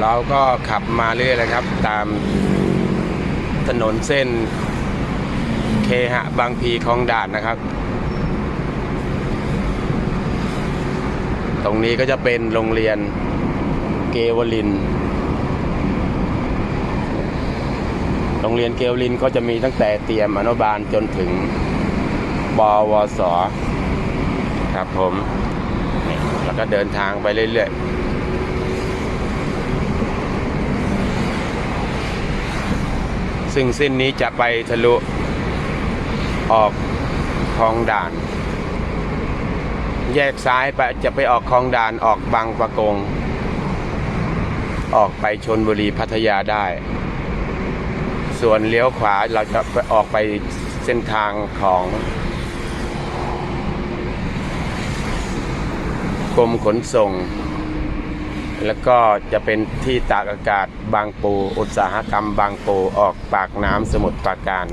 เราก็ขับมาเรื่อยเลยครับ ตามถนนเส้น เคหะบางพีคลองด่านนะครับ ตรงนี้ก็จะเป็นโรงเรียนเกวลิน โรงเรียนเกวลินก็จะมีตั้งแต่เตรียมอนุบาลจนถึงปวส ครับผม แล้วก็เดินทางไปเรื่อยๆ ซึ่งเส้นนี้จะไปทะลุออกคลองด่าน แยกซ้ายไปจะไปออกคลองด่านออกบางประกง ออกไปชนบุรีพัทยาได้ ส่วนเลี้ยวขวาเราจะไปออกไปเส้นทางของกรมขนส่ง แล้วก็จะเป็นที่ตากอากาศบางปู อุตสาหกรรมบางปูออกปากน้ำสมุทรปราการ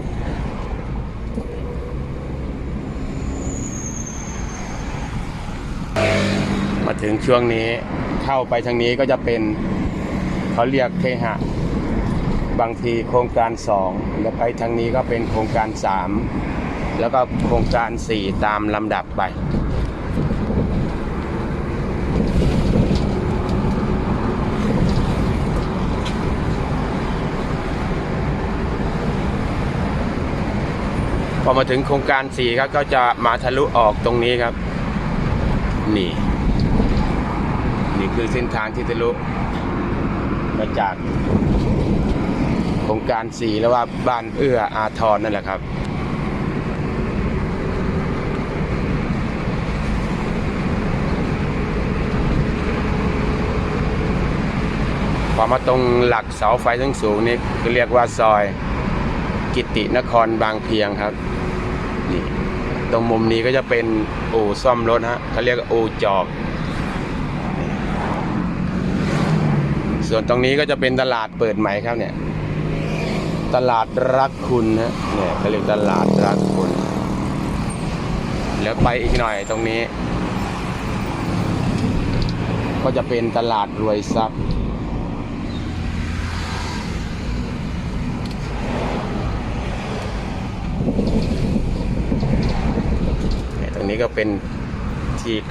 มาถึงช่วงนี้เข้าไปทางนี้ก็จะเป็นเขาเรียกเคหะ บางทีโครงการสองแล้วไปทางนี้ก็เป็นโครงการสามแล้วก็โครงการสี่ตามลำดับไป พอมาถึงโครงการสี่ครับก็จะมาทะลุออกตรงนี้ครับ นี่ นี่คือเส้นทางที่ทะลุมาจากโครงการสี่แล้วว่าบ้านเอื้ออาทรนั่นแหละครับพอมาตรงหลักเสาไฟทั้งสูงๆนี่คือเรียกว่าซอยกิตินครบางเพียงครับ นี่ตรงมุมนี้ก็จะเป็นอู่ซ่อมรถฮะเขาเรียกว่าอู่จอกนี่ส่วนตรงนี้ก็จะเป็นตลาดเปิดใหม่ครับเนี่ย ตลาดรักคุณนะเนี่ยเขาเรียกตลาดรักคุณ แล้วไปอีกหน่อยตรงนี้ ก็จะเป็นตลาดรวยทรัพย์ เนี่ยตรงนี้ ก็เป็นที่